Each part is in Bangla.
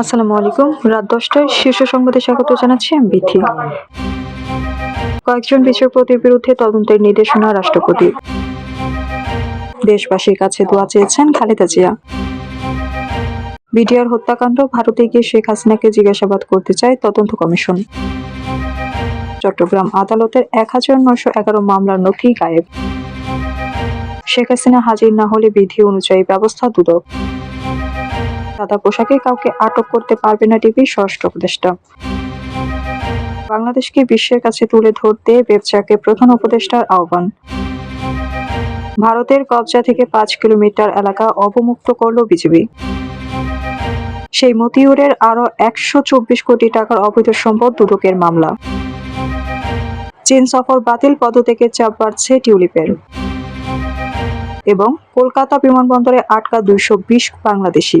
আসসালামু আলাইকুম। রাত দশটায় শীর্ষ সংবাদে স্বাগত জানাচ্ছি আমি বিথি। কয়েকজন বিচারপতির বিরুদ্ধে তদন্তের নির্দেশনা রাষ্ট্রপতি দেশবাসীর কাছে দোয়া চেয়েছেন খালেদা জিয়া। বিডিআর হত্যাকাণ্ড, ভারতে গিয়ে শেখ হাসিনাকে জিজ্ঞাসাবাদ করতে চায় তদন্ত কমিশন। চট্টগ্রাম আদালতের এক হাজার নয়শো এগারো মামলার নথি গায়েব। শেখ হাসিনা হাজির না হলে বিধি অনুযায়ী ব্যবস্থা দুদক। সাদা পোশাকে কাউকে আটক করতে পারবে না ডিবি স্বরাষ্ট্র উপদেষ্টা। বাংলাদেশকে বিশ্বের কাছে তুলে ধরতে ব্যবসাকে প্রধান উপদেষ্টার আহ্বান। ভারতের কবজা থেকে পাঁচ কিলোমিটার এলাকা অবমুক্ত করল বিজেপি। সেই মতিউরের আরও একশো চব্বিশ কোটি টাকার অবৈধ সম্পদ দুদকের মামলা। চীন সফর বাতিল পদত্যাগের চাপ বাড়ছে টিউলিপের। এবং কলকাতা বিমানবন্দরে আটকা দুইশো বিশ বাংলাদেশি।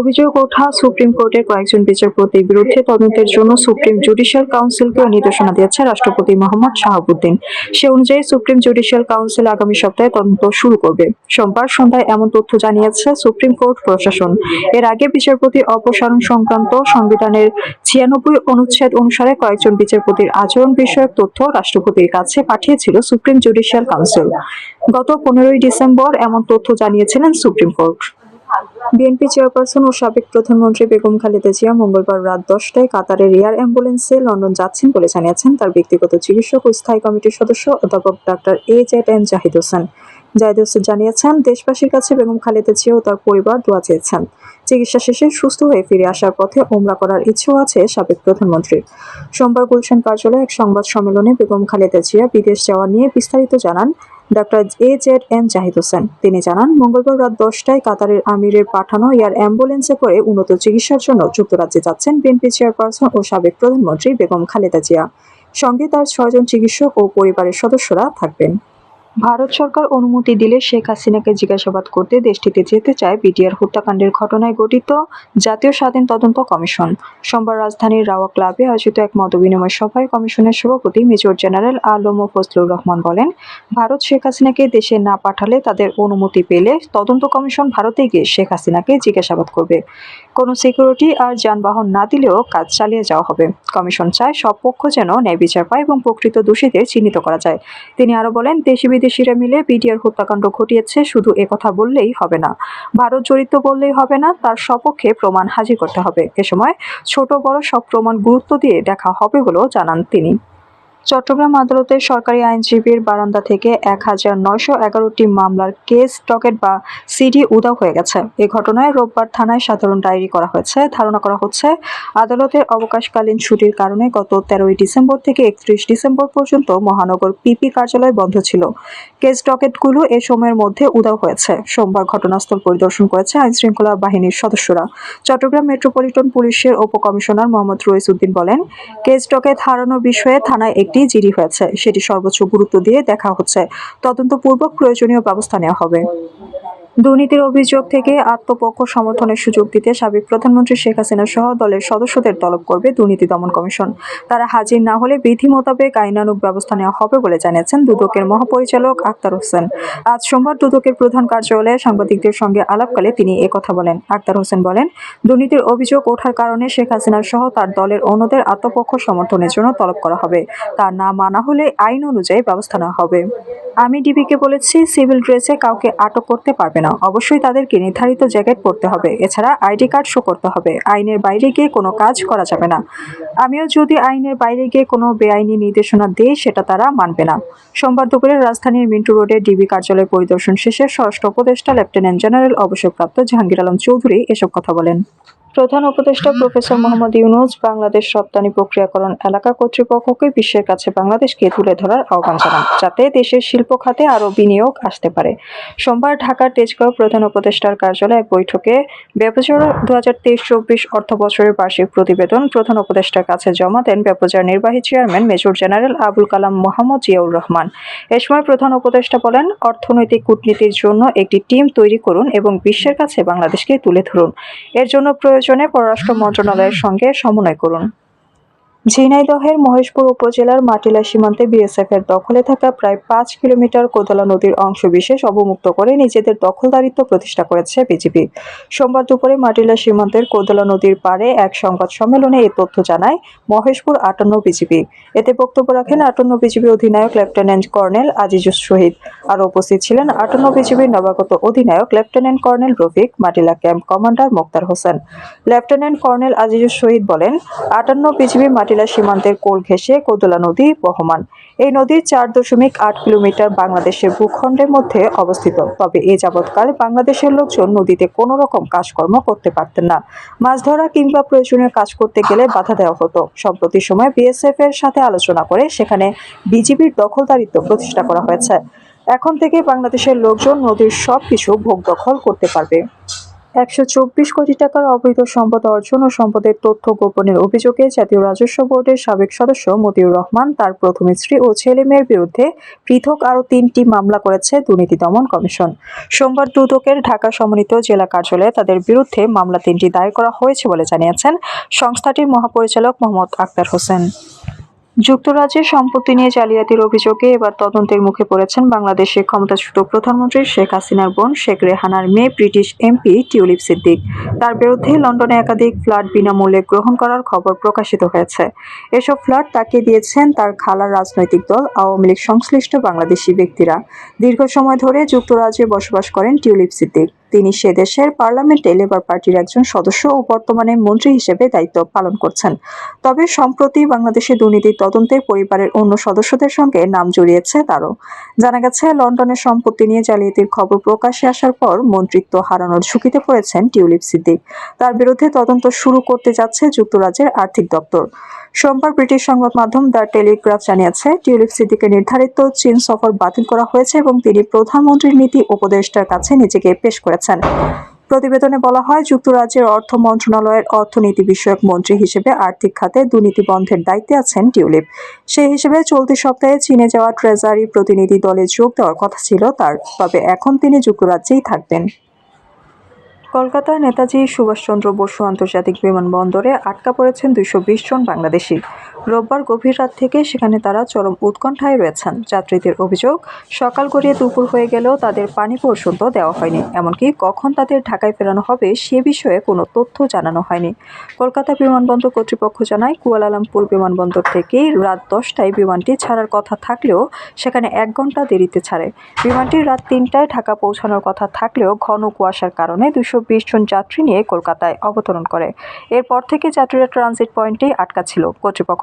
অভিযোগ ওঠা সুপ্রিম কোর্টের কয়েকজন বিচারপতির বিরুদ্ধে তদন্তের জন্য সুপ্রিম জুডিশিয়াল কাউন্সিলকে নির্দেশনা দিয়েছে রাষ্ট্রপতি মোহাম্মদ শাহাবুদ্দিন। সে অনুযায়ী সুপ্রিম জুডিশিয়াল কাউন্সিল আগামী সপ্তাহে তদন্ত শুরু করবে। সোমবার সন্ধ্যায় এমন তথ্য জানিয়েছে সুপ্রিম কোর্ট প্রশাসন। এর আগে বিচারপতি অপসারণ সংক্রান্ত সংবিধানের ছিয়ানব্বই অনুচ্ছেদ অনুসারে কয়েকজন বিচারপতির আচরণ বিষয়ক তথ্য রাষ্ট্রপতির কাছে পাঠিয়েছিল সুপ্রিম জুডিশিয়াল কাউন্সিল। গত পনেরোই ডিসেম্বর এমন তথ্য জানিয়েছিলেন সুপ্রিম কোর্ট। বিএনপি চেয়ারপারসন ও সাবেক প্রধানমন্ত্রী বেগম খালেদা জিয়া মঙ্গলবার রাত দশটায় কাতারের এয়ার অ্যাম্বুলেন্সে লন্ডন যাচ্ছেন বলে জানিয়েছেন তার ব্যক্তিগত চিকিৎসক ও স্থায়ী কমিটির সদস্য অধ্যাপক doctor A Z N Zahid Hossain. Zahid Hossain জানিয়েছেন, দেশবাসীর কাছে বেগম খালেদা জিয়া ও তার পরিবার দোয়া চেয়েছেন। চিকিৎসা শেষে সুস্থ হয়ে ফিরে আসার পথে ওমরা করার ইচ্ছেও আছে সাবেক প্রধানমন্ত্রীর। সোমবার গুলশান কার্যালয়ে এক সংবাদ সম্মেলনে বেগম খালেদা জিয়া বিদেশ যাওয়া নিয়ে বিস্তারিত জানান doctor A Z M Zahid Hossain. তিনি জানান, মঙ্গলবার রাত দশটায় কাতারের আমিরের পাঠানো এয়ার অ্যাম্বুলেন্সে করে উন্নত চিকিৎসার জন্য যুক্তরাজ্যে যাচ্ছেন বিএনপি চেয়ারপারসন ও সাবেক প্রধানমন্ত্রী বেগম খালেদা জিয়া। সঙ্গে তার ছয়জন চিকিৎসক ও পরিবারের সদস্যরা থাকবেন। ভারত সরকার অনুমতি দিলে শেখ হাসিনাকে জিজ্ঞাসাবাদ করতে দেশটিতে যেতে চায় বিটিআর হত্যাকাণ্ডের ঘটনায় গঠিত জাতীয় স্বাধীন তদন্ত কমিশন। সোমবার রাজধানীর রাওয়া ক্লাবে আয়োজিত এক মতবিনিময় সভায় কমিশনের সভাপতি মেজর জেনারেল আলম ফজলুর রহমান বলেন, ভারত শেখ হাসিনাকে দেশে না পাঠালে তাদের অনুমতি পেলে তদন্ত কমিশন ভারতে গিয়ে শেখ হাসিনাকে জিজ্ঞাসাবাদ করবে। কোনো সিকিউরিটি আর যানবাহন না দিলেও কাজ চালিয়ে যাওয়া হবে। কমিশন চায় সব পক্ষ যেন ন্যায় বিচার পায় এবং প্রকৃত দোষীদের চিহ্নিত করা যায়। তিনি আরও বলেন দেশি বিদেশিরা মিলে বিটিআর হত্যাকাণ্ড ঘটিয়েছে, শুধু একথা বললেই হবে না। ভারত জড়িত বললেই হবে না, তার সপক্ষে প্রমাণ হাজির করতে হবে। এ সময় ছোট বড় সব প্রমাণ গুরুত্ব দিয়ে দেখা হবে বলেও জানান তিনি। চট্টগ্রাম আদালতের সরকারি আইনজীবীর বারান্দা থেকে এক হাজার নয়শো এগারোটি মামলার কেস ডকেট বা সিডি উধাও হয়ে গেছে। এ ঘটনায় রোববার থানায় সাধারণ ডায়েরি করা হয়েছে। ধারণা করা হচ্ছে, আদালতের অবকাশকালীন ছুটির কারণে গত তেরোই ডিসেম্বর থেকে একত্রিশ ডিসেম্বর পর্যন্ত মহানগর পিপি কার্যালয় বন্ধ ছিল। কেস ডকেটগুলো এ সময়ের মধ্যে উদাও হয়েছে। সোমবার ঘটনাস্থল পরিদর্শন করেছে আইনশৃঙ্খলা বাহিনীর সদস্যরা। চট্টগ্রাম মেট্রোপলিটন পুলিশের উপকমিশনার মোহাম্মদ রইস উদ্দিন বলেন, কেস, টকেট হারানোর বিষয়ে থানায় একটি জিডি হয়েছে। সেটি সর্বোচ্চ গুরুত্ব দিয়ে দেখা হচ্ছে। তদন্তপূর্বক প্রয়োজনীয় ব্যবস্থা নেওয়া হবে। দুর্নীতির অভিযোগ থেকে আত্মপক্ষ সমর্থনের সুযোগ দিতে সাবেক প্রধানমন্ত্রী শেখ হাসিনা সহ দলের সদস্যদের তলব করবে দুর্নীতি দমন কমিশন। তারা হাজির না হলে বিধি মোতাবেক আইনানুগ ব্যবস্থা নেওয়া হবে বলে জানিয়েছেন দুদকের মহাপরিচালক আক্তার হোসেন। আজ সোমবার দুদকের প্রধান কার্যালয়ে সাংবাদিকদের সঙ্গে আলাপকালে তিনি কথা বলেন। আক্তার হোসেন বলেন, দুর্নীতির অভিযোগ ওঠার কারণে শেখ হাসিনা সহ তার দলের অন্যদের আত্মপক্ষ সমর্থনের জন্য তলব করা হবে। তা না মানা হলে আইন অনুযায়ী ব্যবস্থা নেওয়া হবে। আমি ডিবিকে বলেছি, সিভিল ড্রেসে কাউকে আটক করতে পারবে না। অবশ্যই তাদেরকে নির্ধারিত জ্যাকেট পরতে হবে। এছাড়া আইডি কার্ড শো করতে হবে। আইনের বাইরে গিয়ে কোনো কাজ করা যাবে না। আমিও যদি আইনের বাইরে গিয়ে কোনো বেআইনি নির্দেশনা দিই, সেটা তারা মানবে না। সোমবার দুপুরে রাজধানীর মিন্টু রোডের ডিবি কার্যালয় পরিদর্শন শেষে স্বরাষ্ট্র উপদেষ্টা লেফটেন্যান্ট জেনারেল অবসরপ্রাপ্ত জাহাঙ্গীর আলম চৌধুরী এসব কথা বলেন। প্রধান উপদেষ্টা প্রফেসর মোহাম্মদ ইউনুস বাংলাদেশ রপ্তানি প্রক্রিয়াকরণ এলাকা কর্তৃপক্ষকে বিশ্বের কাছে বাংলাদেশকে তুলে ধরার আহ্বান জানান, যাতে দেশের শিল্প খাতে আরও বিনিয়োগ আসতে পারে। সোমবার ঢাকার তেজগাঁও প্রধান উপদেষ্টার কার্যালয়ে এক বৈঠকে ব্যবচার দু হাজার তেইশ চব্বিশ অর্থ বছরের বার্ষিক প্রতিবেদন প্রধান উপদেষ্টার কাছে জমা দেন ব্যবচার নির্বাহী chairman major general Abul Kalam Mohammad Ziaur Rahman. এ সময় প্রধান উপদেষ্টা বলেন, অর্থনৈতিক কূটনীতির জন্য একটি টিম তৈরি করুন এবং বিশ্বের কাছে বাংলাদেশকে তুলে ধরুন। এর জন্য প্রয়োজনে পররাষ্ট্র মন্ত্রণালয়ের সঙ্গে সমন্বয় করুন। ঝিনাইদহের মহেশপুর উপজেলার মাটিলা সীমান্তে বিএসএফ এর দখলে থাকা প্রায় পাঁচ কিলোমিটার কোদলা নদীর অংশবিশেষ অবমুক্ত করে নিজেদের দখলদারিত্ব প্রতিষ্ঠা করেছে বিজিবি সোমবার দুপুরে মাটিলা সীমান্তের কোদলা নদীর পাড়ে এক সংবাদ সম্মেলনে এই তথ্য জানায় মহেশপুর আটান্ন বিজিবি এতে বক্তব্য রাখেন আটান্ন বিজিবি অধিনায়ক লেফটেন্যান্ট কর্নেল আজিজুস শহীদ। আরও উপস্থিত ছিলেন আটান্ন বিজিবির নবাগত অধিনায়ক lieutenant colonel Rafiq, Matila camp commander Moktar Hossain. Lieutenant colonel Azizus Shahid বলেন, আটান্ন বিজিবি মাটিলা সীমান্তের কোল ঘেঁষে কোদলা নদী বহমান। এই নদীর চার দশমিক আট কিলোমিটার বাংলাদেশের ভূখণ্ডের মধ্যে অবস্থিত। তবে এ যাবৎকাল বাংলাদেশের লোকজন নদীতে কোনো রকম কাজকর্ম করতে পারতেন না। মাছ ধরা কিংবা প্রয়োজনীয় কাজ করতে গেলে বাধা দেওয়া হতো। সম্প্রতি সময় বিএসএফ এর সাথে আলোচনা করে সেখানে বিজিবির দখলদারিত্ব প্রতিষ্ঠা করা হয়েছে। এখন থেকে বাংলাদেশের লোকজন নদীর সব কিছু ভোগ দখল করতে পারবে। একশো চব্বিশ কোটি টাকার অবৈধ সম্পদ অর্জন ও সম্পদের তথ্য গোপনের অভিযোগে জাতীয় রাজস্ব বোর্ডের সাবেক সদস্য মতিউর রহমান, তার প্রথম স্ত্রী ও ছেলে মেয়ের বিরুদ্ধে পৃথক আরও তিনটি মামলা করেছে দুর্নীতি দমন কমিশন। সোমবার দুদকের ঢাকা সমন্বিত জেলা কার্যালয়ে তাদের বিরুদ্ধে মামলা তিনটি দায়ের করা হয়েছে বলে জানিয়েছেন সংস্থাটির মহাপরিচালক মোহাম্মদ আক্তার হোসেন। যুক্তরাজ্যের সম্পত্তি নিয়ে জালিয়াতির অভিযোগে এবার তদন্তের মুখে পড়েছেন বাংলাদেশের ক্ষমতাচ্যুত প্রধানমন্ত্রী শেখ হাসিনার বোন শেখ রেহানার মেয়ে ব্রিটিশ এমপি টিউলিপ সিদ্দিক। তার বিরুদ্ধে লন্ডনে একাধিক ফ্ল্যাট বিনামূল্যে গ্রহণ করার খবর প্রকাশিত হয়েছে। এসব ফ্ল্যাট তাকে দিয়েছেন তার খালার রাজনৈতিক দল, আওয়ামী লীগ সংশ্লিষ্ট বাংলাদেশি ব্যক্তিরা। দীর্ঘ সময় ধরে যুক্তরাজ্যে বসবাস করেন টিউলিপ সিদ্দিক। তিনি সে দেশের পার্লামেন্টে লেবার পার্টির একজন সদস্য ও বর্তমানে মন্ত্রী হিসেবে দায়িত্ব পালন করছেন। তবে সম্প্রতি বাংলাদেশে দুর্নীতির তদন্তে পরিবারের অন্য সদস্যদের সঙ্গে নাম জড়িয়েছে তারও। জানা গেছে, লন্ডনের সম্পত্তি নিয়ে জালিয়াতির খবর প্রকাশে আসার পর মন্ত্রিত্ব হারানোর ঝুঁকিতে পড়েছেন টিউলিপ সিদ্দিক। তার বিরুদ্ধে তদন্ত শুরু করতে যাচ্ছে যুক্তরাজ্যের আর্থিক দপ্তর। সোমবার ব্রিটিশ সংবাদ মাধ্যম দ্য টেলিগ্রাফ জানিয়েছে, টিউলিপ সিদ্দিকের নির্ধারিত চীন সফর বাতিল করা হয়েছে এবং তিনি প্রধানমন্ত্রীর নীতি উপদেষ্টার কাছে নিজেকে পেশ করেছেন। প্রতিবেদনে বলা হয়, যুক্তরাজ্যের অর্থ মন্ত্রণালয়ের অর্থনীতি বিষয়ক মন্ত্রী হিসেবে আর্থিক খাতে দুর্নীতি বন্ধের দায়িত্বে আছেন টিউলিপ। সেই হিসেবে চলতি সপ্তাহে চীনে যাওয়া ট্রেজারি প্রতিনিধি দলে যোগ দেওয়ার কথা ছিল তার, তবে এখন তিনি যুক্তরাজ্যেই থাকবেন। কলকাতার নেতাজি সুভাষচন্দ্র বসু আন্তর্জাতিক বিমানবন্দরে আটকা পড়েছেন দুইশো বিশ জন বাংলাদেশি। রোববার গভীর রাত থেকে সেখানে তারা চরম উৎকণ্ঠায় রয়েছেন। যাত্রীদের অভিযোগ, সকাল গড়িয়ে দুপুর হয়ে গেলেও তাদের পানি পর্যন্ত দেওয়া হয়নি। এমনকি কখন তাদের ঢাকায় ফেরানো হবে সে বিষয়ে কোনো তথ্য জানানো হয়নি। কলকাতা বিমানবন্দর কর্তৃপক্ষ জানায়, কুয়ালালামপুর বিমানবন্দর থেকে রাত দশটায় বিমানটি ছাড়ার কথা থাকলেও সেখানে এক ঘণ্টা দেরিতে ছাড়ে। বিমানটি রাত তিনটায় ঢাকা পৌঁছানোর কথা থাকলেও ঘন কুয়াশার কারণে দুশো বিশ জন যাত্রী নিয়ে কলকাতায় অবতরণ করে। এরপর থেকে যাত্রীরা ট্রানজিট পয়েন্টেই আটকা ছিল। কর্তৃপক্ষ